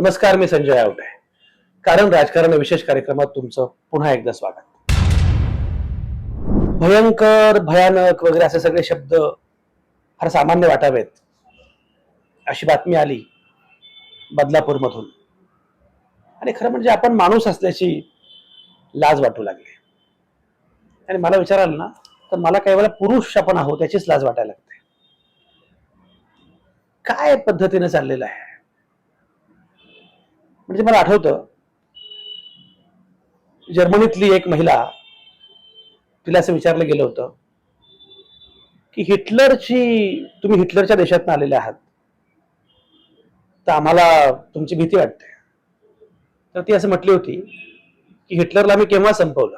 नमस्कार मी संजय आवटे. कारण राजकारण विशेष कार्यक्रमात तुमचं पुन्हा एकदा स्वागत. भयंकर भयानक वगैरे असे सगळे शब्द फार सामान्य वाटावेत. अशी बातमी आली बदलापूरमधून. आणि खरं म्हणजे आपण माणूस असल्याची लाज वाटू लागली. आणि मला विचाराल ना तर मला काही वेळा पुरुष आपण आहोत त्याचीच लाज वाटायला लागते. काय पद्धतीनं चाललेलं आहे? म्हणजे मला आठवतं जर्मनीतली एक महिला तिला असं विचारलं गेलं होतं की हिटलरची तुम्ही हिटलरच्या देशातून आलेले आहात तर आम्हाला तुमची भीती वाटते. तर ती असं म्हटली होती की हिटलरला आम्ही केव्हा संपवलं?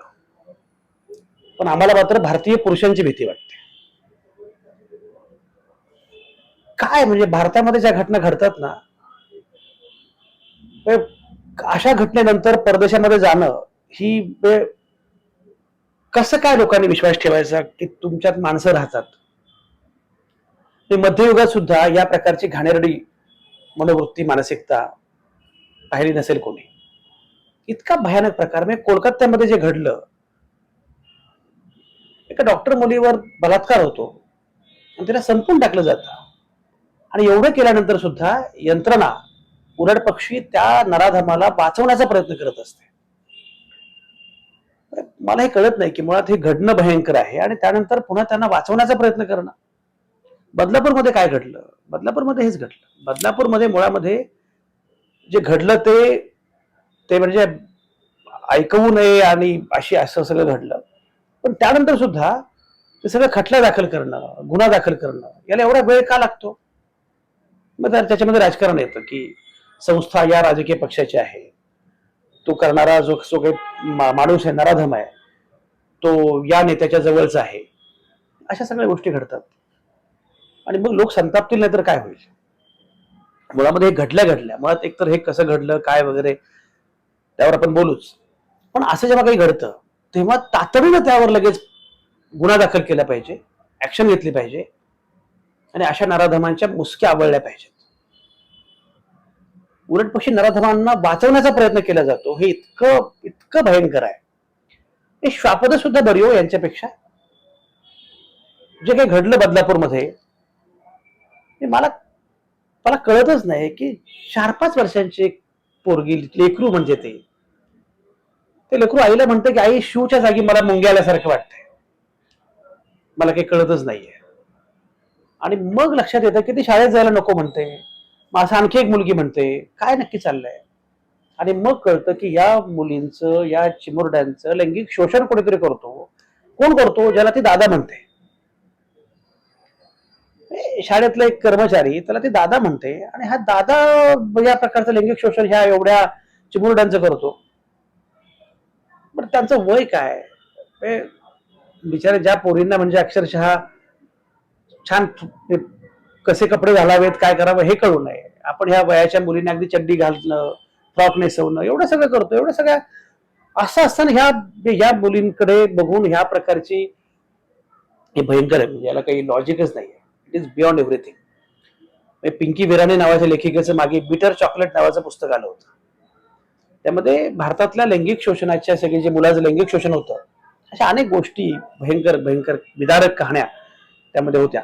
पण आम्हाला मात्र भारतीय पुरुषांची भीती वाटते. काय म्हणजे भारतामध्ये ज्या घटना घडतात ना अशा घटनेनंतर परदेशामध्ये जाणं ही म्हणजे कसं काय लोकांनी विश्वास ठेवायचा की तुमच्यात माणसं राहतात? मध्ययुगात सुद्धा या प्रकारची घाणेरडी मनोवृत्ती मानसिकता पाहिली नसेल कोणी. इतका भयानक प्रकार. म्हणजे कोलकात्यामध्ये जे घडलं एका डॉक्टर मुलीवर बलात्कार होतो. आणि तिला संपून टाकलं जातं. आणि एवढं केल्यानंतर सुद्धा यंत्रणा उलट पक्षी त्या नराधमाला वाचवण्याचा प्रयत्न करत असते. मला हे कळत नाही की मुळात हे घडणं भयंकर आहे आणि त्यानंतर पुन्हा त्यांना वाचवण्याचा प्रयत्न करणं. बदलापूरमध्ये काय घडलं? बदलापूरमध्ये हेच घडलं. बदलापूरमध्ये मुळामध्ये जे घडलं ते ते म्हणजे ऐकवू नये आणि अशी असं सगळं घडलं. पण त्यानंतर सुद्धा ते सगळं खटला दाखल करणं गुन्हा दाखल करणं याला एवढा वेळ का लागतो? मग त्या- त्याच्यामध्ये राजकारण येतं की संस्था या राजकीय पक्षाची आहे. तो करणारा जो जो काही मा- माणूस आहे नराधम आहे तो या नेत्याच्या जवळचा आहे. अशा सगळ्या गोष्टी घडतात. आणि मग लोक संतापतील नाही तर काय होईल? मुळामध्ये हे घडल्या घडल्या. मुळात एकतर हे कसं घडलं काय वगैरे त्यावर आपण बोलूच. पण असं जेव्हा काही घडतं तेव्हा तातडीनं त्यावर लगेच गुन्हा दाखल केला पाहिजे ऍक्शन घेतली पाहिजे. आणि अशा नराधमांच्या मुसक्या आवळल्या पाहिजेत. उलट पक्षी नराधमांना वाचवण्याचा प्रयत्न केला जातो. हे इतकं इतकं भयंकर आहे. हे श्वापद सुद्धा बरी हो यांच्यापेक्षा. जे काही घडलं बदलापूरमध्ये मला मला कळतच नाही की चार पाच वर्षांची एक पोरगी लेकरू म्हणजे ते. ते लेकरू आईला म्हणतं की आई शिवच्या जागी मला मुंग्या आल्यासारखं वाटतंय. मला काही कळतच नाहीये. आणि मग लक्षात येतं की ती शाळेत जायला नको म्हणते. मग असं आणखी एक मुलगी म्हणते काय नक्की चाललंय? आणि मग कळतं की या मुलींचं या चिमुरड्यांचं लैंगिक शोषण कोणीतरी करतो. कोण करतो? ज्याला ती दादा म्हणते. शाळेतला एक कर्मचारी त्याला ती दादा म्हणते आणि हा दादा या प्रकारचं लैंगिक शोषण ह्या एवढ्या चिमुरड्यांचं करतो. पण त्यांचं वय काय? बिचारे ज्या पोरींना म्हणजे अक्षरशः छान कसे कपडे घालावेत काय करावं हे कळू नये. आपण ह्या वयाच्या मुलींना अगदी चड्डी घालणं फ्रॉक नेसवणं एवढं सगळं करतो एवढं सगळ्या असं असताना ह्या ह्या मुलींकडे बघून ह्या प्रकारची हे भयंकर आहे. म्हणजे याला काही लॉजिकच नाही it is beyond everything Pinky विराने नावाच्या लेखिकेचं मागे बिटर चॉकलेट नावाचं पुस्तक आलं होतं. त्यामध्ये भारतातल्या लैंगिक शोषणाच्या सगळे जे मुलाचं लैंगिक शोषण होतं अशा अनेक गोष्टी भयंकर भयंकर विदारक कहाण्या त्यामध्ये होत्या.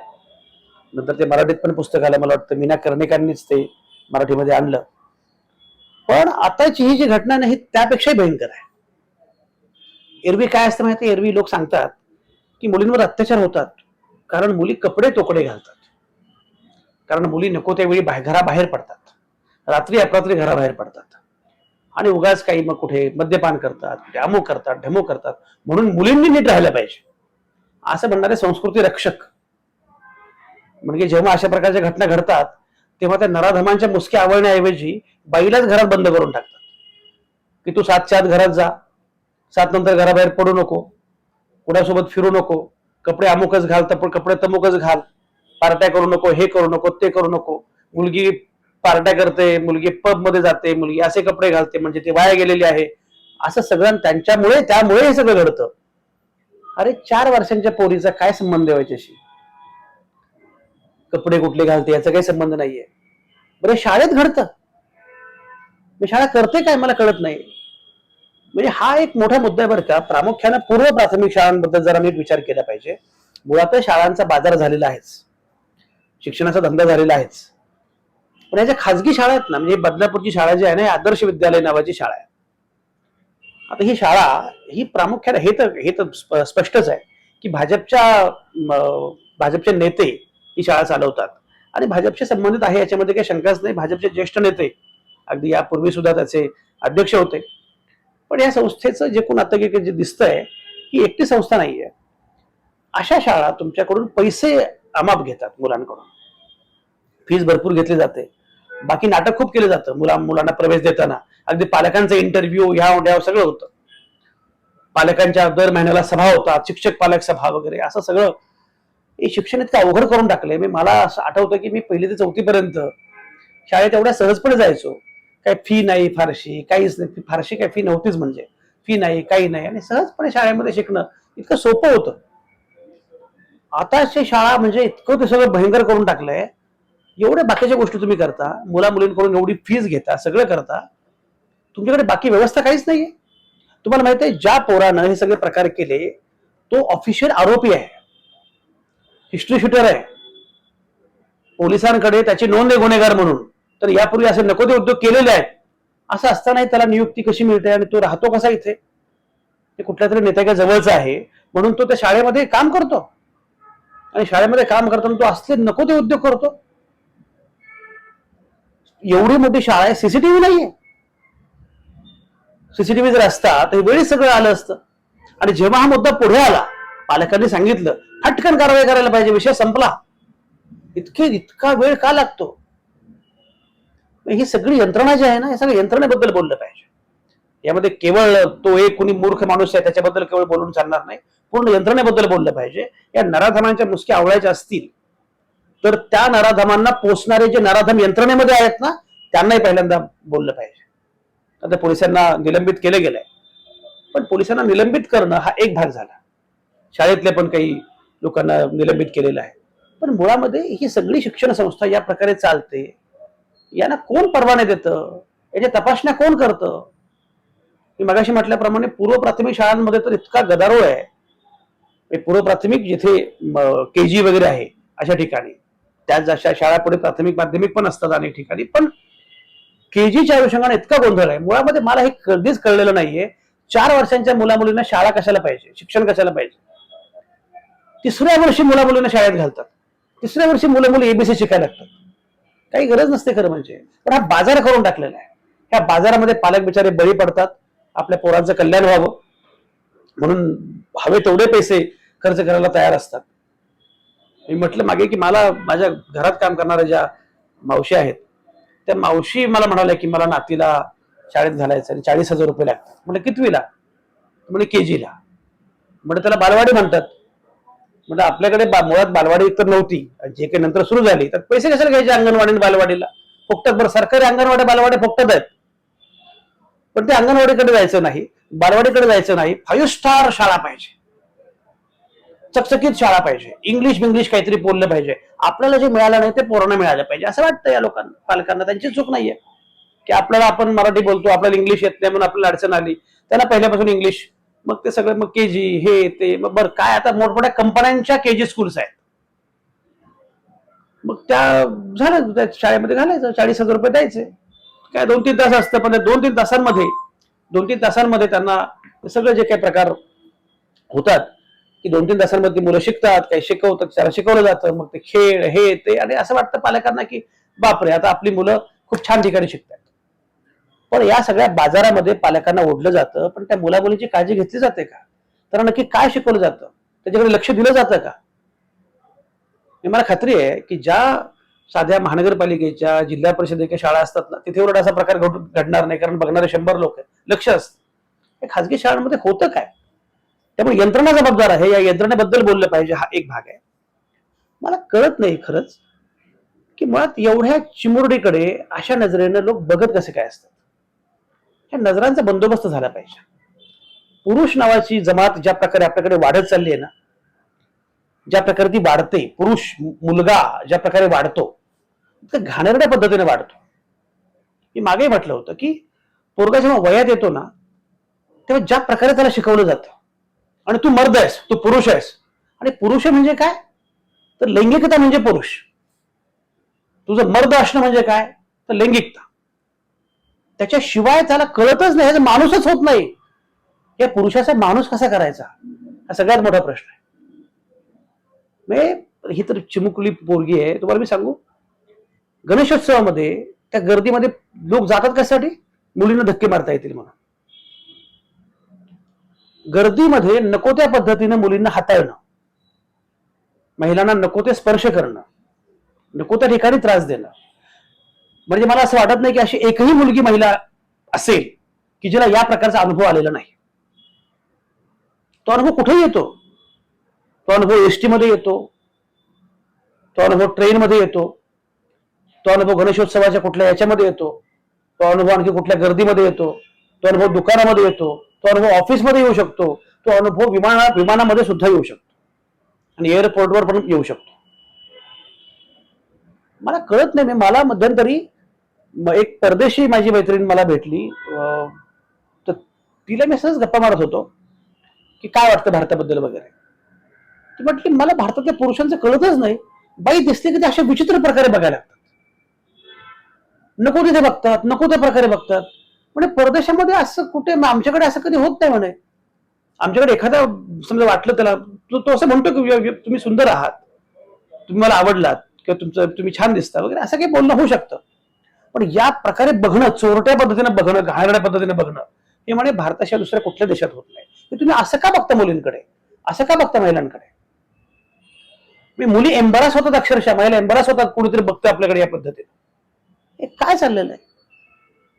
नंतर ते मराठीत पण पुस्तक आलं मला वाटतं मीना कर्णिकांनीच ते मराठीमध्ये आणलं. पण आताची ही जी घटना नाही त्यापेक्षाही भयंकर आहे. एरवी काय असतं माहिती एरवी लोक सांगतात की मुलींवर अत्याचार होतात कारण मुली कपडे तोकडे घालतात. कारण मुली नको त्यावेळी बाहेर घराबाहेर पडतात. रात्री अपरात्री घराबाहेर पडतात. आणि उगाच काही मग कुठे मद्यपान करतात कुठे अमुक करतात ढमू करतात म्हणून मुलींनी नीट राहायला पाहिजे. असं म्हणणारे संस्कृती रक्षक म्हणजे जेव्हा अशा प्रकारच्या घटना घडतात तेव्हा त्या नराधमांच्या मुसक्या आवळण्याऐवजी बाईलाच घरात बंद करून टाकतात. की तू सातच्या आत घरात जा सात नंतर घराबाहेर पडू नको कुणासोबत फिरू नको कपडे अमुकच घाल तर कपडे तमुकच घाल पार्ट्या करू नको हे करू नको ते करू नको. मुलगी पार्ट्या करते मुलगी पबमध्ये जाते मुलगी असे कपडे घालते म्हणजे ते वाया गेलेली आहे. असं सगळं त्यांच्यामुळे त्यामुळे हे सगळं घडतं. अरे चार वर्षांच्या पोरीचा काय संबंध व्हायच्याशी हो याच्याशी? कपडे कुठले घालते याचा काही संबंध नाहीये. बरं शाळेत घडतं. मी शाळा करते काय मला कळत नाही. म्हणजे हा एक मोठा मुद्दा आहे बरं का. प्रामुख्यानं पूर्व प्राथमिक शाळांबद्दल जरा मी विचार केला पाहिजे. मुळातच शाळांचा बाजार झालेला आहेच. शिक्षणाचा धंदा झालेला आहेच. पण याच्या खाजगी शाळा आहेत ना म्हणजे बदलापूरची शाळा जी आहे ना आदर्श विद्यालय नावाची शाळा आहे. आता ही शाळा ही प्रामुख्याने हे तर हे तर स्पष्टच आहे की भाजपच्या भाजपचे नेते ही शाळा चालवतात. आणि भाजपशी संबंधित आहे याच्यामध्ये काही शंकाच नाही. भाजपचे ज्येष्ठ नेते अगदी यापूर्वी सुद्धा त्याचे अध्यक्ष होते. पण या संस्थेचं जे कोण आता जे दिसतंय ही एकटी संस्था नाहीये. अशा शाळा तुमच्याकडून पैसे अमाप घेतात मुलांकडून. फीज भरपूर घेतली जाते. बाकी नाटक खूप केलं जातं. मुला मुलांना प्रवेश देताना. अगदी पालकांचा इंटरव्ह्यू ह्या उड्या सगळं होतं. पालकांच्या दर महिन्याला सभा होतात. शिक्षक पालक सभा वगैरे असं सगळं हे शिक्षण इतकं अवघड करून टाकलंय. मी मला असं आठवतं की मी पहिली ते चौथी पर्यंत शाळेत एवढ्या सहजपणे जायचो. काय फी नाही फारशी काहीच नाही. फारशी काय फी नव्हतीच म्हणजे. फी नाही काही नाही. आणि सहजपणे शाळेमध्ये शिकणं इतकं सोपं होतं. आताची शाळा म्हणजे इतकं ते सगळं भयंकर करून टाकलंय. एवढ्या बाकीच्या गोष्टी तुम्ही करता. मुला मुलींकडून एवढी फीज घेता सगळं करता. तुमच्याकडे बाकी व्यवस्था काहीच नाहीये. तुम्हाला माहिती आहे ज्या पोरानं हे सगळे प्रकार केले तो ऑफिशियल आरोपी आहे. हिस्ट्री शूटर आहे. पोलिसांकडे त्याची नोंद आहे गुन्हेगार म्हणून. तर यापूर्वी असे नको ते उद्योग केलेले आहेत. असं असतानाही त्याला नियुक्ती कशी मिळते आणि तो राहतो कसा इथे? ते कुठल्या तरी नेत्याच्या जवळचा आहे. म्हणून तो त्या शाळेमध्ये काम करतो. आणि शाळेमध्ये काम करताना तो असले नको ते उद्योग करतो. एवढी मोठी शाळा आहे सीसीटीव्ही नाहीये. सीसीटीव्ही जर असता तर वेळी सगळं आलं असतं. आणि जेव्हा हा मुद्दा पुढे आला पालकांनी सांगितलं फटकन कारवाई करायला पाहिजे विषय संपला. इतके इतका वेळ का लागतो? ही सगळी यंत्रणा जी आहे ना या सगळ्या यंत्रणेबद्दल बोललं पाहिजे. यामध्ये केवळ तो एक कुणी मूर्ख माणूस आहे त्याच्याबद्दल केवळ बोलून चालणार नाही. पूर्ण यंत्रणेबद्दल बोललं पाहिजे. या नराधमांच्या मुसक्या आवळायच्या असतील तर त्या नराधमांना पोचणारे जे नराधम यंत्रणेमध्ये आहेत ना त्यांनाही पहिल्यांदा बोललं पाहिजे. आता पोलिसांना निलंबित केलं गेलंय. पण पोलिसांना निलंबित करणं हा एक भाग झाला. शाळेतल्या पण काही लोकांना निलंबित केलेलं आहे. पण मुळामध्ये ही सगळी शिक्षण संस्था या प्रकारे चालते. यांना कोण परवाने देतं? याच्या तपासण्या कोण करतं? मी मगाशी म्हटल्याप्रमाणे पूर्व प्राथमिक शाळांमध्ये तर इतका गदारोळ आहे. म्हणजे पूर्व प्राथमिक जिथे के जी वगैरे आहे अशा ठिकाणी. त्याच जशा शाळा पुढे प्राथमिक माध्यमिक पण असतात अनेक ठिकाणी. पण के जीच्या अनुषंगाने इतका गोंधळ आहे. मुळामध्ये मला हे कधीच कळलेलं नाहीये. चार वर्षांच्या मुला मुलींना शाळा कशाला पाहिजे? शिक्षण कशाला पाहिजे? तिसऱ्या वर्षी मुला मुलींना शाळेत घालतात. तिसऱ्या वर्षी मुलं मुली एबीसी शिकायला लागतात. काही गरज नसते खरं म्हणजे. पण हा बाजार करून टाकलेला आहे. ह्या बाजारामध्ये पालक बिचारे बळी पडतात. आपल्या पोरांचं कल्याण व्हावं. म्हणून हवे तेवढे पैसे खर्च करायला तयार असतात. मी म्हटलं मागे की मला माझ्या घरात काम करणाऱ्या ज्या मावशी आहेत त्या मावशी मला म्हणाल्या की मला नातीला शाळेत घालायचं आणि चाळीस हजार रुपये लागतात. म्हणजे कितवीला? म्हणजे के जीला म्हणजे त्याला बालवाडी म्हणतात. म्हणजे आपल्याकडे मुळात बालवाडी तर नव्हती. जे काही नंतर सुरू झाली तर पैसे कशाला घ्यायचे अंगणवाडी आणि बालवाडीला? फक्त बरं सरकारी अंगणवाड्या बालवाड्या फक्त आहेत. पण ते अंगणवाडीकडे जायचं नाही बालवाडीकडे जायचं नाही. फाईव्ह स्टार शाळा पाहिजे. चकचकीत शाळा पाहिजे. इंग्लिश बिंग्लिश काहीतरी बोललं पाहिजे. आपल्याला जे मिळालं नाही ते पोरांना मिळालं पाहिजे. असं वाटतं या लोकांना पालकांना. त्यांची चूक नाहीये. की आपल्याला आपण मराठी बोलतो आपल्याला इंग्लिश येत नाही म्हणून आपल्याला अडचण आली. त्यांना पहिल्यापासून इंग्लिश मग ते सगळं मग केजी हे ते मग बरं काय आता मोठमोठ्या कंपन्यांच्या केजी स्कूल्स आहेत. मग त्या झालं त्या शाळेमध्ये घालायचं चाळीस हजार रुपये द्यायचे. काय दोन तीन तास असतं पण दोन तीन तासांमध्ये दोन तीन तासांमध्ये त्यांना सगळे जे काही प्रकार होतात की दोन तीन तासांमध्ये मुलं शिकतात काही शिकवतात त्याला शिकवलं जातं मग ते खेळ हे ते आणि असं वाटतं पालकांना की बापरे आता आपली मुलं खूप छान ठिकाणी शिकतात पण या सगळ्या बाजारामध्ये पालकांना ओढलं जातं पण त्या मुलामुलीची काळजी घेतली जाते का? तर नक्की काय शिकवलं जातं? त्याच्याकडे लक्ष दिलं जातं का? हे मला खात्री आहे की ज्या साध्या महानगरपालिकेच्या जिल्हा परिषदेच्या शाळा असतात ना तिथे एवढा असा प्रकार घडणार नाही कारण बघणारे शंभर लोक आहेत. लक्ष असतं. खाजगी शाळांमध्ये होतं काय? त्यामुळे यंत्रणा जबाबदार आहे. या यंत्रणेबद्दल बोललं पाहिजे हा एक भाग आहे. मला कळत नाही खरंच की मुळात एवढ्या चिमुरडीकडे अशा नजरेनं लोक बघत कसे काय असतात? ह्या नजरांचा बंदोबस्त झाला पाहिजे. पुरुष नावाची जमात ज्या प्रकारे आपल्याकडे वाढत चालली आहे ना ज्या प्रकारे ती वाढते पुरुष मुलगा ज्या प्रकारे वाढतो इतकं घाणेरड्या पद्धतीने वाढतो. मी मागे म्हटलं होतं की पोरगा जेव्हा वयात येतो ना तेव्हा ज्या प्रकारे त्याला शिकवलं जातं आणि तू मर्द आहेस तू पुरुष आहेस आणि पुरुष म्हणजे काय? तर लैंगिकता म्हणजे पुरुष. तुझं मर्द असणं म्हणजे काय? तर लैंगिकता. त्याच्याशिवाय त्याला कळतच नाही. ह्याचा माणूसच होत नाही. या पुरुषाचा माणूस कसा करायचा? हा सगळ्यात मोठा प्रश्न आहे. म्हणजे ही तर चिमुकली पोरगी आहे. तुम्हाला मी सांगू? गणेशोत्सवामध्ये त्या गर्दीमध्ये लोक जातात कशासाठी? मुलींना धक्के मारता येतील म्हणून. गर्दीमध्ये नको त्या पद्धतीने मुलींना हाताळणं. महिलांना नको ते स्पर्श करणं. नको त्या ठिकाणी त्रास देणं. म्हणजे मला असं वाटत नाही की अशी एकही मुलगी महिला असेल की जिला या प्रकारचा अनुभव आलेला नाही. तो अनुभव कुठेही येतो? तो अनुभव एसटी मध्ये येतो. तो अनुभव ट्रेनमध्ये येतो. तो अनुभव गणेशोत्सवाच्या कुठल्या याच्यामध्ये येतो? तो अनुभव आणखी कुठल्या गर्दीमध्ये येतो? तो अनुभव दुकानामध्ये येतो? तो अनुभव ऑफिसमध्ये येऊ शकतो? तो अनुभव विमाना विमानामध्ये सुद्धा येऊ शकतो. आणि एअरपोर्टवर पण येऊ शकतो. मला कळत नाही मी- मला मध्यंतरी एक परदेशी माझी मैत्रीण मला भेटली. अं, तर तिला मी सहज गप्पा मारत होतो की काय वाटतं भारताबद्दल वगैरे. ती म्हटली मला भारतातल्या पुरुषांचं कळतच नाही. बाई दिसते की ते अशा विचित्र प्रकारे बघायला लागतात. नको तिथे बघतात नको त्या प्रकारे बघतात. म्हणजे परदेशामध्ये असं कुठे आमच्याकडे असं कधी होत नाही म्हणे. आमच्याकडे एखादा समजा वाटलं त्याला तो तो असं म्हणतो की तुम्ही सुंदर आहात. तुम्ही मला आवडलात किंवा तुमचं तुम्ही छान दिसता. वगैरे असं काही बोलणं होऊ शकतं. पण या प्रकारे बघणं चोरट्या पद्धतीने बघणं घाणेरड्या पद्धतीने बघणं हे म्हणे भारताशिवाय दुसऱ्या कुठल्या देशात होत नाही. तुम्ही असं का बघता मुलींकडे? असं का बघता महिलांकडे? मी मुली एम्बरास होतात अक्षरशः महिला एम्बरास होतात कुणीतरी बघतोय आपल्याकडे या पद्धतीने. हे काय चाललेलं आहे?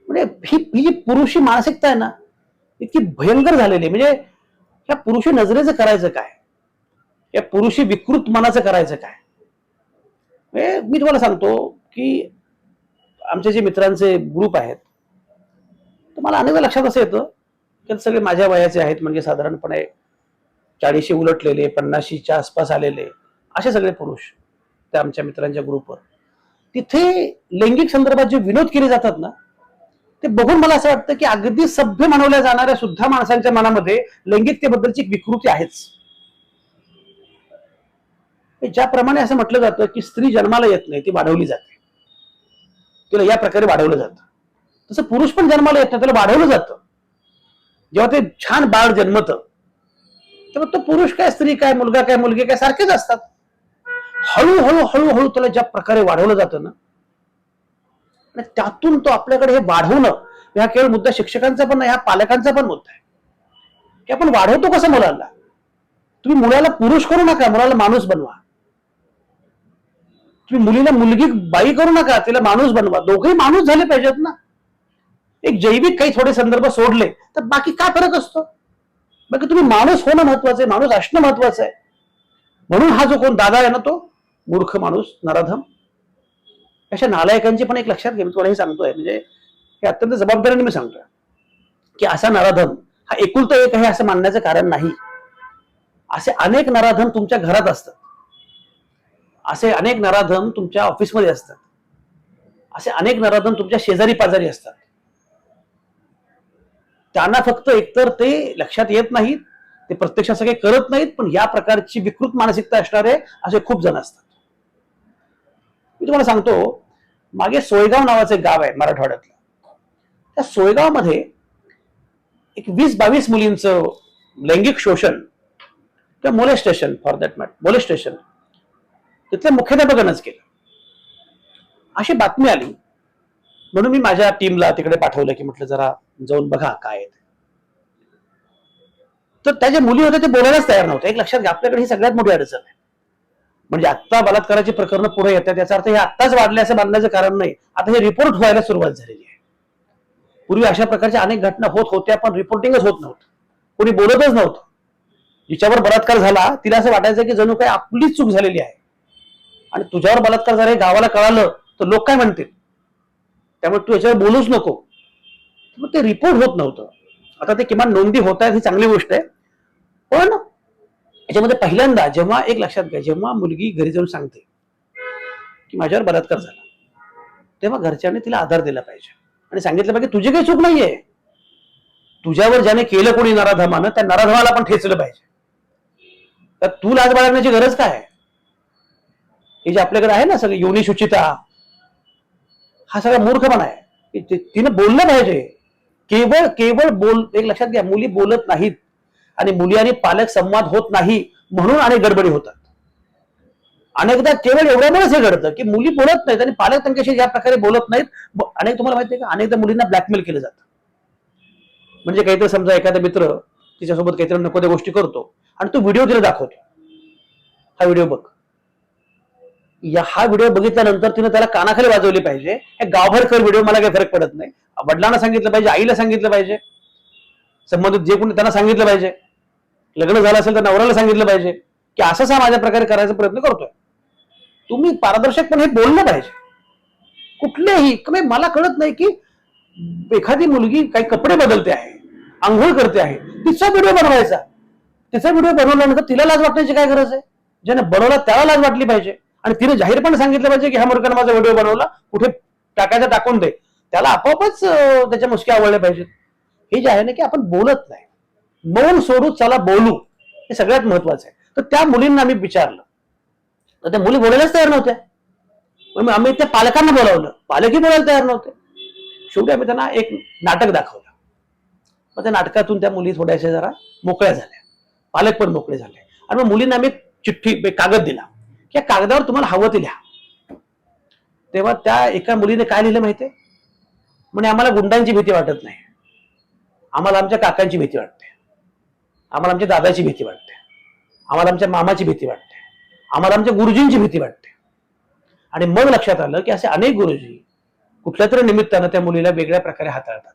म्हणजे ही ही जी पुरुषी मानसिकता आहे ना इतकी भयंकर झालेली आहे. म्हणजे या पुरुषी नजरेचं करायचं काय? या पुरुषी विकृत मनाचं करायचं काय? म्हणजे मी तुम्हाला सांगतो की आमचे जे मित्रांचे ग्रुप आहेत तर मला अनेकदा लक्षात असं येतं की सगळे माझ्या वयाचे आहेत म्हणजे साधारणपणे चाळीशी उलटलेले पन्नाशीच्या आसपास आलेले असे सगळे पुरुष त्या आमच्या मित्रांच्या ग्रुपवर तिथे लैंगिक संदर्भात जे विनोद केले जातात ना ते बघून मला असं वाटतं की अगदी सभ्य म्हणवल्या जाणाऱ्या सुद्धा माणसांच्या मनामध्ये लैंगिकतेबद्दलची विकृती आहेच. ज्याप्रमाणे असं म्हटलं जातं की स्त्री जन्माला येत नाही ती वाढवली जाते. तिला या प्रकारे वाढवलं जातं. तसं पुरुष पण जन्माला येत नाही त्याला वाढवलं जातं. जेव्हा ते छान बाळ जन्मतं तेव्हा तो पुरुष काय स्त्री काय मुलगा काय मुलगी काय सारखेच असतात. हळूहळू हळूहळू त्याला ज्या प्रकारे वाढवलं जातं ना आणि त्यातून तो आपल्याकडे हे वाढवणं हा केवळ मुद्दा शिक्षकांचा पण नाही हा पालकांचा पण मुद्दा आहे. की आपण वाढवतो कसं मुलाला? तुम्ही मुलाला पुरुष करू नका मुलाला माणूस बनवा. तुम्ही मुलीला मुलगी बाई करू नका तिला माणूस बनवा. दोघेही माणूस झाले पाहिजेत ना. एक जैविक काही थोडे संदर्भ सोडले तर बाकी काय फरक असतो? बाकी तुम्ही माणूस होणं महत्वाचं आहे माणूस असणं महत्वाचं आहे. म्हणून हा जो कोण दादा आहे ना तो मूर्ख माणूस नराधम. अशा नालायकांची पण एक लक्षात घे मी तुम्हाला हे सांगतोय. म्हणजे हे अत्यंत जबाबदारीने मी सांगतोय. की असा नराधम हा एकुलता एक आहे असं मानण्याचं कारण नाही. असे अनेक नराधम तुमच्या घरात असतात. असे अनेक नराधम तुमच्या ऑफिसमध्ये असतात. असे अनेक नराधम तुमच्या शेजारी पाजारी असतात. त्यांना फक्त एकतर ते लक्षात येत नाहीत ते प्रत्यक्षात असं काही करत नाहीत पण या प्रकारची विकृत मानसिकता असणारे असे खूप जण असतात. मी तुम्हाला सांगतो मागे सोयगाव नावाचं एक गाव आहे मराठवाड्यातलं. त्या सोयगावमध्ये एक वीस बावीस मुलींचं लैंगिक शोषण किंवा molestation for that matter molestation तिथल्या मुख्याध्यापकानंच केलं. अशी बातमी आली. म्हणून मी माझ्या टीमला तिकडे पाठवलं की म्हटलं जरा जाऊन बघा काय ते. तर त्या ज्या मुली होत्या ते बोलायलाच तयार नव्हत्या. एक लक्षात घ्या आपल्याकडे ही सगळ्यात मोठी अडचण आहे. म्हणजे आत्ता बलात्काराची प्रकरणं पुढे येतात याचा अर्थ हे आत्ताच वाढले असं मानण्याचं कारण नाही. आता हे रिपोर्ट व्हायला सुरुवात झालेली आहे. पूर्वी अशा प्रकारच्या अनेक घटना होत होत्या पण रिपोर्टिंगच होत नव्हतं. कोणी बोलतच नव्हतं. जिच्यावर बलात्कार झाला तिला असं वाटायचं की जणू काय आपलीच चूक झालेली आहे. आणि तुझ्यावर बलात्कार झाला हे गावाला कळालं तर लोक काय म्हणतील? त्यामुळे तू याच्यावर बोलूच नको. मग ते रिपोर्ट होत नव्हतं. आता ते किमान नोंदी होत आहेत ही चांगली गोष्ट आहे. पण याच्यामध्ये पहिल्यांदा जेव्हा एक लक्षात घ्या जेव्हा मुलगी घरी जाऊन सांगते की माझ्यावर बलात्कार झाला तेव्हा घरच्यांनी तिला आधार दिला पाहिजे. आणि सांगितलं पाहिजे तुझी काही चूक नाहीये. तुझ्यावर ज्याने केलं कोणी नराधमानं त्या नराधमाला पण ठेचलं पाहिजे. तर तू लाज बाळगण्याची गरज काय आहे? हे जे आपल्याकडे आहे ना सगळं योनी शुचिता हा सगळा मूर्खपणा आहे. तिनं बोललं पाहिजे. केवळ केवळ बोल एक लक्षात घ्या मुली बोलत नाहीत आणि मुली आणि पालक संवाद होत नाही म्हणून अनेक गडबडी होतात. अनेकदा केवळ एवढ्यामुळेच हे घडतं की मुली बोलत नाहीत आणि पालक त्यांच्याशी ज्या प्रकारे बोलत नाहीत अनेक तुम्हाला माहिती आहे का? अनेकदा मुलींना ब्लॅकमेल केलं जातं. म्हणजे काहीतरी समजा एखादा मित्र तिच्यासोबत काहीतरी नको त्या गोष्टी करतो आणि तो व्हिडिओ तिला दाखवतो. हा व्हिडिओ बघ. या हा व्हिडिओ बघितल्यानंतर तिने त्याला कानाखाली वाजवली पाहिजे. हे गावभर कर व्हिडिओ मला काही फरक पडत नाही. वडिलांना सांगितलं पाहिजे आईला सांगितलं पाहिजे. संबंधित जे कोणी त्यांना सांगितलं पाहिजे. लग्न झालं असेल तर नवऱ्याला सांगितलं पाहिजे. की असंच हा माझ्या प्रकारे करायचा प्रयत्न करतोय. तुम्ही पारदर्शकपणे हे बोललं पाहिजे. कुठलेही कमी मला कळत नाही की एखादी मुलगी काही कपडे बदलते आहे आंघोळ करते आहे तिचा व्हिडिओ बनवायचा. तिचा व्हिडिओ बनवल्यानंतर तिला लाज वाटण्याची काय गरज आहे? ज्याने बनवला त्याला लाज वाटली पाहिजे. आणि तिने जाहीरपणे सांगितलं पाहिजे की ह्या मूर्खानं माझा व्हिडिओ बनवला कुठे टाकायचा टाकून दे. त्याला आपोआपच त्याच्या मुसक्या आवडल्या पाहिजेत. हे जे आहे ना की आपण बोलत नाही. मौन सोडू चला बोलू. हे सगळ्यात महत्वाचं आहे. तर त्या मुलींना आम्ही विचारलं. तर त्या मुली बोलायलाच तयार नव्हत्या. मग आम्ही त्या पालकांना बोलावलं. पालकही बोलायला तयार नव्हते. शेवटी आम्ही त्यांना एक नाटक दाखवलं. मग त्या नाटकातून त्या मुली थोड्याशा जरा मोकळ्या झाल्या. पालक पण मोकळे झाले. आणि मग मुलींना आम्ही चिठ्ठी कागद दिला. या कागदावर तुम्हाला हवं ते लिहा. तेव्हा त्या एका मुलीने काय लिहिलं माहितीये? म्हणजे आम्हाला गुंडांची भीती वाटत नाही. आम्हाला आमच्या काकांची भीती वाटते. आम्हाला आमच्या दादाची भीती वाटते. आम्हाला आमच्या मामाची भीती वाटते. आम्हाला आमच्या गुरुजींची भीती वाटते. आणि मग लक्षात आलं की असे अनेक गुरुजी कुठल्या तरी निमित्तानं त्या मुलीला वेगळ्या प्रकारे हाताळतात.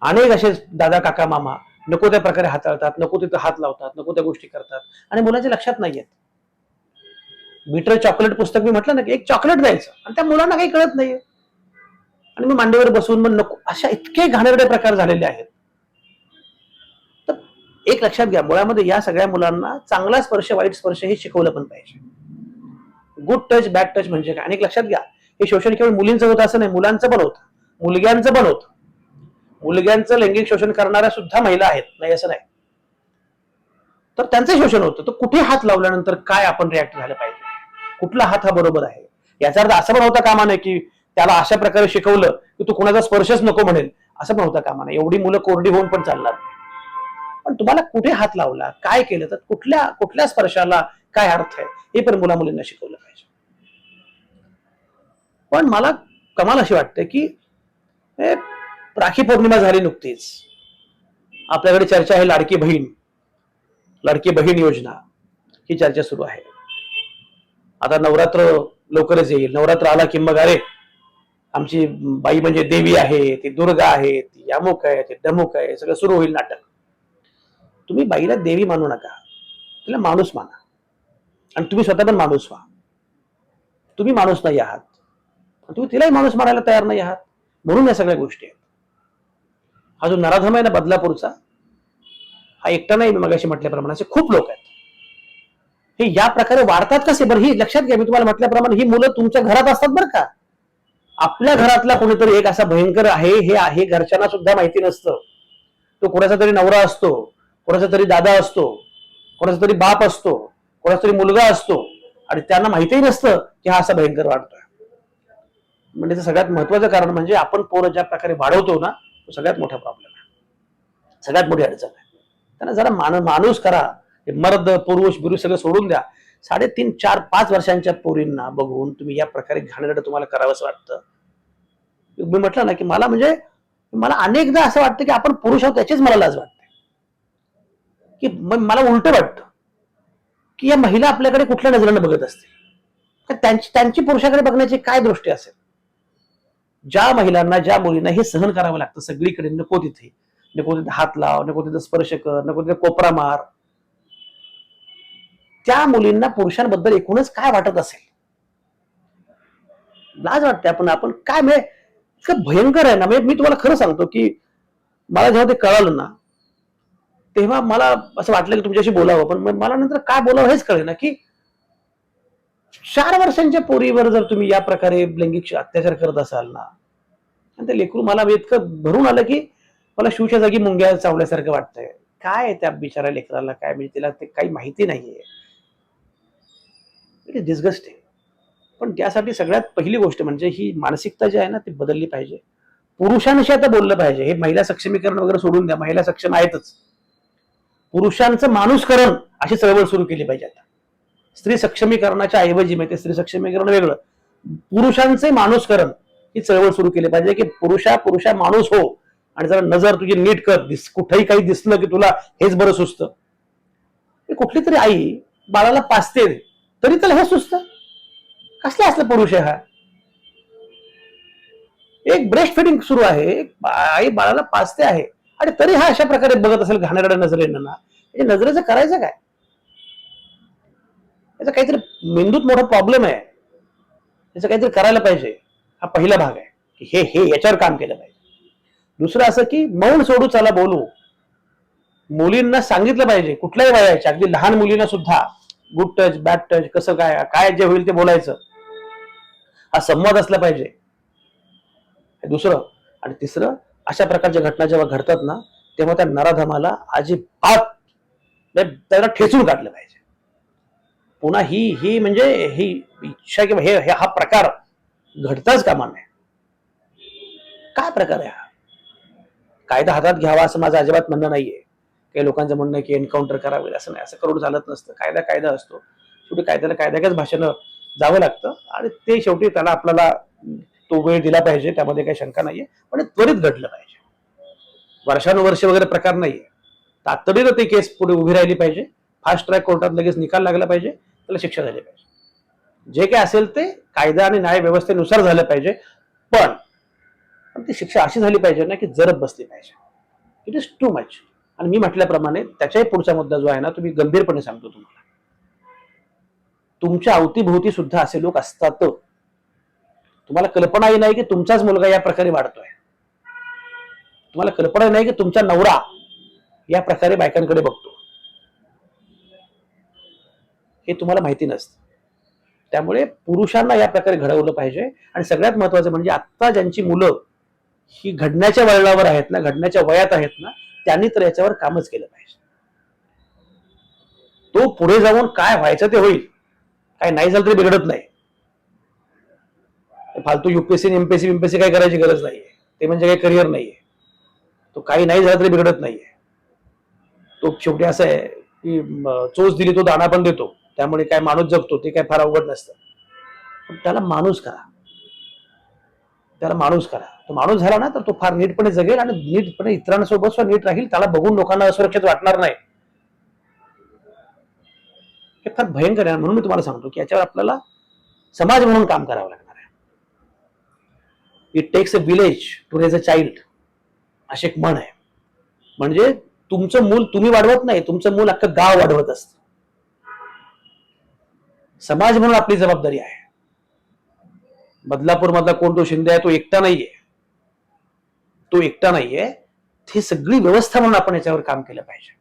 अनेक असे दादा काका मामा नको त्या प्रकारे हाताळतात नको तिथं हात लावतात नको त्या गोष्टी करतात. आणि मुलाच्या लक्षात नाही येत मीटर चॉकलेट पुस्तक मी म्हटलं ना की एक चॉकलेट द्यायचं. आणि त्या मुलांना काही कळत नाहीये. आणि मी मांडीवर बसून मग नको अशा इतके घाणेरडे प्रकार झालेले आहेत. तर एक लक्षात घ्या मुळामध्ये या सगळ्या मुलांना चांगला स्पर्श वाईट स्पर्श हे शिकवलं पण पाहिजे. गुड टच बॅड टच म्हणजे काय? आणि एक लक्षात घ्या हे शोषण केवळ मुलींचं होतं असं नाही मुलांचं पण होतं. मुलग्यांचं पण होतं. मुलग्यांचं लैंगिक शोषण करणाऱ्या सुद्धा महिला आहेत नाही असं नाही. तर त्यांचं शोषण होतं. तर कुठे हात लावल्यानंतर काय आपण रिॲक्ट झालं पाहिजे? कुठला हात हा बरोबर आहे? याचा अर्थ असं पण होता कामा नये की त्याला अशा प्रकारे शिकवलं की तू कुणाचा स्पर्शच नको म्हणेल. असं पण होता कामा नये एवढी मुलं कोरडी होऊन पण चालणार पण तुम्हाला कुठे हात लावला? काय केलं? तर कुठल्या कुठल्या स्पर्शाला काय अर्थ आहे? हे पण मुला मुलींना शिकवलं पाहिजे. पण मला कमाल अशी वाटते की हे राखी पौर्णिमा झाली नुकतीच. आपल्याकडे चर्चा आहे लाडकी बहीण. लाडकी बहीण योजना. ही चर्चा सुरू आहे. आता नवरात्र लवकरच येईल. नवरात्र आला की मग अरे आमची बाई म्हणजे देवी आहे ती दुर्गा आहे ती यामुक आहे ती डमुक आहे सगळं सुरू होईल नाटक. तुम्ही बाईला देवी मानू नका. तिला माणूस माना. आणि तुम्ही स्वतः पण माणूस व्हा. तुम्ही माणूस नाही आहात. तुम्ही तिलाही माणूस मानायला तयार नाही आहात. म्हणून या सगळ्या गोष्टी आहेत. हा जो नराधम आहे ना बदलापूरचा हा एकटा नाही मी मगाशी म्हटल्याप्रमाणे असे खूप लोक आहेत. हे या प्रकारे वाढतात कसे? बरं ही लक्षात घ्या मी तुम्हाला म्हटल्याप्रमाणे ही मुलं तुमच्या घरात असतात बरं का? आपल्या घरातला कोणीतरी एक असा भयंकर आहे हे आहे घरच्यांना सुद्धा माहिती नसतं. तो कोणाचा तरी नवरा असतो कोणाचा तरी दादा असतो कोणाचा तरी बाप असतो कोणाचा तरी मुलगा असतो आणि त्यांना माहितीही नसतं की हा असा भयंकर वाढतोय. म्हणजे सगळ्यात महत्वाचं कारण म्हणजे आपण पोरं ज्या प्रकारे वाढवतो ना तो सगळ्यात मोठा प्रॉब्लेम आहे. सगळ्यात मोठी अडचण आहे. त्यांना जरा मान माणूस करा. मर्द पुरुष बिरुष सगळं सोडून द्या. साडेतीन चार पाच वर्षांच्या पोरींना बघून तुम्ही या प्रकारे घाणेरडं तुम्हाला करावंसं वाटतं. मी म्हटलं ना की मला म्हणजे मला अनेकदा असं वाटतं की आपण पुरुष आहोत त्याचीच मला लाज वाटते. की मला उलट वाटतं की या महिला आपल्याकडे कुठल्या नजरेनं बघत असतील? त्यांची त्यांची पुरुषाकडे बघण्याची काय दृष्टी असेल? ज्या महिलांना ज्या मुलींना हे सहन करावं लागतं सगळीकडे नको तिथे. नको तिथे हात लाव नको तिथे स्पर्श कर नको तिथे कोपरा मार. त्या मुलींना पुरुषांबद्दल एकूणच काय वाटत असेल? लाज वाटते आपण आपण काय म्हणजे इतकं भयंकर आहे ना? म्हणजे मी तुम्हाला खरं सांगतो की मला जेव्हा ते कळालं ना तेव्हा मला असं वाटलं की तुमच्याशी बोलावं पण मला नंतर काय बोलावं हेच कळे ना की चार वर्षांच्या पोरीवर जर तुम्ही या प्रकारे लैंगिक अत्याचार करत असाल ना आणि ते लेकरू मला म्हणजे इतकं भरून आलं की मला शिवच्या जागी मुंग्या चावल्यासारखं वाटतंय. काय त्या बिचाऱ्या लेकराला? काय म्हणजे तिला ते काही माहिती नाहीये. इट इज डिस्गस्टिंग पण त्यासाठी सगळ्यात पहिली गोष्ट म्हणजे ही मानसिकता जी आहे ना ती बदलली पाहिजे. पुरुषांशी आता बोललं पाहिजे. हे महिला सक्षमीकरण वगैरे सोडून द्या. महिला सक्षम आहेतच. पुरुषांचं माणूसकरण अशी चळवळ सुरू केली पाहिजे आता. स्त्री सक्षमीकरणाच्या ऐवजी माहिती स्त्री सक्षमीकरण वेगळं. पुरुषांचे माणूसकरण ही चळवळ सुरू केली पाहिजे की पुरुषा पुरुषा माणूस हो. आणि जरा नजर तुझी नीट कर. दिस कुठेही काही दिसलं की तुला हेच बरं सुचतं. हे कुठली तरी आई बाळाला पाचते तरी त्याला हे सुचत. कसला असला पुरुष आहे हा? एक ब्रेस्ट फिडिंग सुरू आहे. एक आई बाळाला पाचते आहे. आणि तरी हा अशा प्रकारे बघत असेल घाणेरड्या नजरेनं ना. हे नजरेचं करायचं काय? याचा काहीतरी मेंदूत मोठा प्रॉब्लेम आहे. याचं काहीतरी करायला पाहिजे. हा पहिला भाग आहे. की हे हे याच्यावर काम केलं पाहिजे. दुसरं असं की मौन सोडू चला बोलू. मुलींना सांगितलं पाहिजे. कुठल्याही वयाच्या अगदी लहान मुलींना सुद्धा. गुड टच बॅड टच कसं काय काय जे होईल ते बोलायचं. हा संवाद असला पाहिजे. दुसरं. आणि तिसरं अशा प्रकारच्या घटना जेव्हा घडतात ना तेव्हा त्या नराधमाला अजिबात म्हणजे त्याला ठेचून काढलं पाहिजे. पुन्हा ही ही म्हणजे ही इच्छा किंवा हे हे- हा प्रकार घडताच कामा नये काय प्रकार आहे हा? कायदा हातात घ्यावा असं माझं अजिबात म्हणणं नाहीये. काही लोकांचं म्हणणं आहे की एन्काउंटर करावे असं नाही. असं करून चालत नसतं. कायदा कायदा असतो. शेवटी कायद्याला कायद्याच्याच भाषेनं जावं लागतं आणि ते शेवटी त्याला आपल्याला तो वेळ दिला पाहिजे. त्यामध्ये काही शंका नाहीये. पण त्वरित घडलं पाहिजे. वर्षानुवर्ष वगैरे प्रकार नाहीये. तातडीनं ती केस पुढे उभी राहिली पाहिजे. फास्ट ट्रॅक कोर्टात लगेच निकाल लागला पाहिजे. त्याला शिक्षा झाली पाहिजे. जे काय असेल ते कायदा आणि न्याय व्यवस्थेनुसार झालं पाहिजे. पण पण ती शिक्षा अशी झाली पाहिजे ना की जरब बसली पाहिजे. इट इज टू मच आणि मी म्हटल्याप्रमाणे त्याच्याही पुढचा मुद्दा जो आहे ना तुम्ही गंभीरपणे सांगतो तुम्हाला. तुमच्या अवतीभोवती सुद्धा असे लोक असतात. तुम्हाला कल्पनाही नाही की तुमचाच मुलगा या प्रकारे वाढतोय. तुम्हाला कल्पना नाही की तुमचा नवरा या प्रकारे बायकांकडे बघतो. हे तुम्हाला माहिती नसतं. त्यामुळे पुरुषांना या प्रकारे घडवलं पाहिजे. आणि सगळ्यात महत्वाचं म्हणजे आत्ता ज्यांची मुलं ही घडण्याच्या वळणावर आहेत ना घडण्याच्या वयात आहेत ना त्यांनी तर याच्यावर कामच केलं पाहिजे. तो पुढे जाऊन काय व्हायचं ते होईल. काय नाही झालं तरी बिघडत नाही. फालतू युपीएससी एमपीएससी एमपीएससी काय करायची गरज नाहीये. ते म्हणजे काही करिअर नाहीये. तो काही नाही झाला तरी बिघडत नाहीये. तो शेवटी असं आहे की चोच दिली तो दाणा पण देतो. त्यामुळे काय माणूस जगतो ते काय फार अवघड नसतं. पण त्याला माणूस करा. त्याला माणूस करा. तो माणूस झाला ना तर तो फार नीटपणे जगेल आणि नीटपणे इतरांसोबत सुद्धा नीट राहील. त्याला बघून लोकांना असुरक्षित वाटणार नाही. हे फार भयंकर आहे. म्हणून मी तुम्हाला सांगतो की याच्यावर आपल्याला समाज म्हणून काम करावं लागणार आहे. It takes a village to raise a child असे एक म्हण आहे. म्हणजे तुमचं मूल तुम्ही वाढवत नाही तुमचं मूल अख्खं गाव वाढवत असत. समाज म्हणून आपली जबाबदारी आहे. बदलापूर मधला कोण तो शिंदे आहे तो एकटा नाहीये. तो एकटा नाहीये. ही सगळी व्यवस्था म्हणून आपण याच्यावर काम केलं पाहिजे.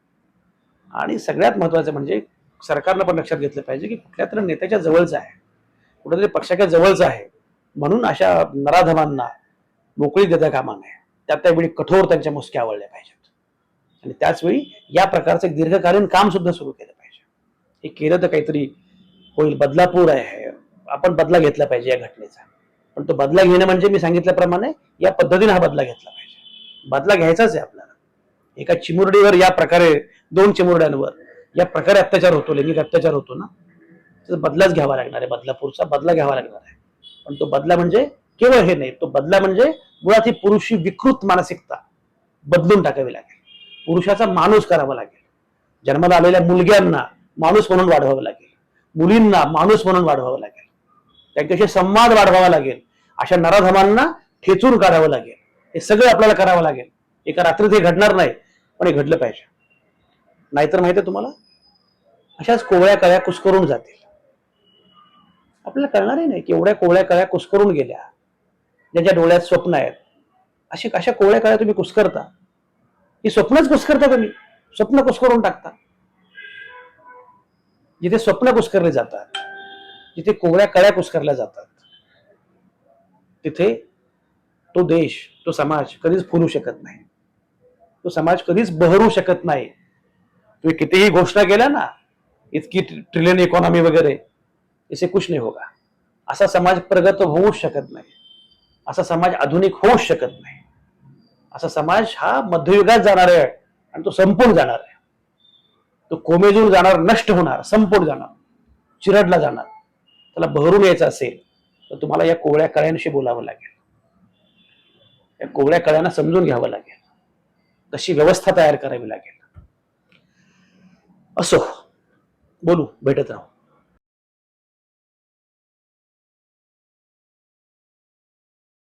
आणि सगळ्यात महत्वाचं म्हणजे सरकारनं पण लक्षात घेतलं पाहिजे की कुठल्या तरी नेत्याच्या जवळचं आहे. कुठेतरी पक्षाच्या जवळचं आहे. म्हणून अशा नराधमांना मोकळी देता कामा नये. त्या त्यावेळी कठोर त्यांच्या मुसक्या आवळल्या पाहिजेत. आणि त्याचवेळी या प्रकारचं दीर्घकालीन काम सुद्धा सुरू केलं पाहिजे. हे केलं तर काहीतरी होईल. बदलापूर आहे. आपण बदला घेतला पाहिजे या घटनेचा. पण तो बदला घेणं म्हणजे मी सांगितल्याप्रमाणे या पद्धतीने हा बदला घेतला पाहिजे. बदला घ्यायचाच आहे आपल्याला. एका चिमुरडीवर या प्रकारे दोन चिमुरड्यांवर या प्रकारे अत्याचार होतो लैंगिक अत्याचार होतो ना त्याचा बदलाच घ्यावा लागणार आहे. बदलापूरचा बदला घ्यावा लागणार आहे. पण तो बदला म्हणजे केवळ हे नाही तो बदला म्हणजे मुळात ही पुरुषी विकृत मानसिकता बदलून टाकावी लागेल. पुरुषाचा माणूस करावा लागेल. जन्माला आलेल्या मुलग्यांना माणूस म्हणून वाढवावं लागेल. मुलींना माणूस म्हणून वाढवावं लागेल. त्यांच्याशी संवाद वाढवावा लागेल. अशा नराधमांना ठेचून काढावं लागेल. हे सगळं आपल्याला करावं लागेल. एका रात्रीत हे घडणार नाही पण हे घडलं पाहिजे. नाहीतर माहिती आहे तुम्हाला? अशाच कोवळ्या कळ्या कुस्करून जातील. आपल्याला कळणारही नाही की एवढ्या कोवळ्या कळ्या कुस्करून गेल्या. ज्यांच्या डोळ्यात स्वप्न आहेत. अशी अशा कोवळ्या कळ्या तुम्ही कुस्करता. ही स्वप्नच कुस्करता तुम्ही. स्वप्न कुस्करून टाकता. जिथे स्वप्न कुस्करले जातात जिथे कोवळ्या कळ्या कुस्करल्या जातात तिथे तो देश तो समाज कधीच फुलू शकत नाही. तो समाज कधीच बहरू शकत नाही. तुम्ही कितीही घोषणा केल्या ना इतकी ट्रिलियन इकॉनॉमी वगैरे इसे कुछ नाही होगा. असा समाज प्रगत होऊच शकत नाही. असा समाज आधुनिक होऊच शकत नाही. असा समाज हा मध्ययुगात जाणार आहे आणि तो संपून जाणार आहे. तो कोमेजून जाणार नष्ट होणार संपून जाणार चिरडला जाणार. त्याला बहरून यायचं असेल तर तुम्हाला या कोवळ्या कळ्यांशी बोलावं लागेल. या कोवळ्या कळ्यांना समजून घ्यावं लागेल. तशी व्यवस्था तयार करावी लागेल. असो बोलू भेटत राहू.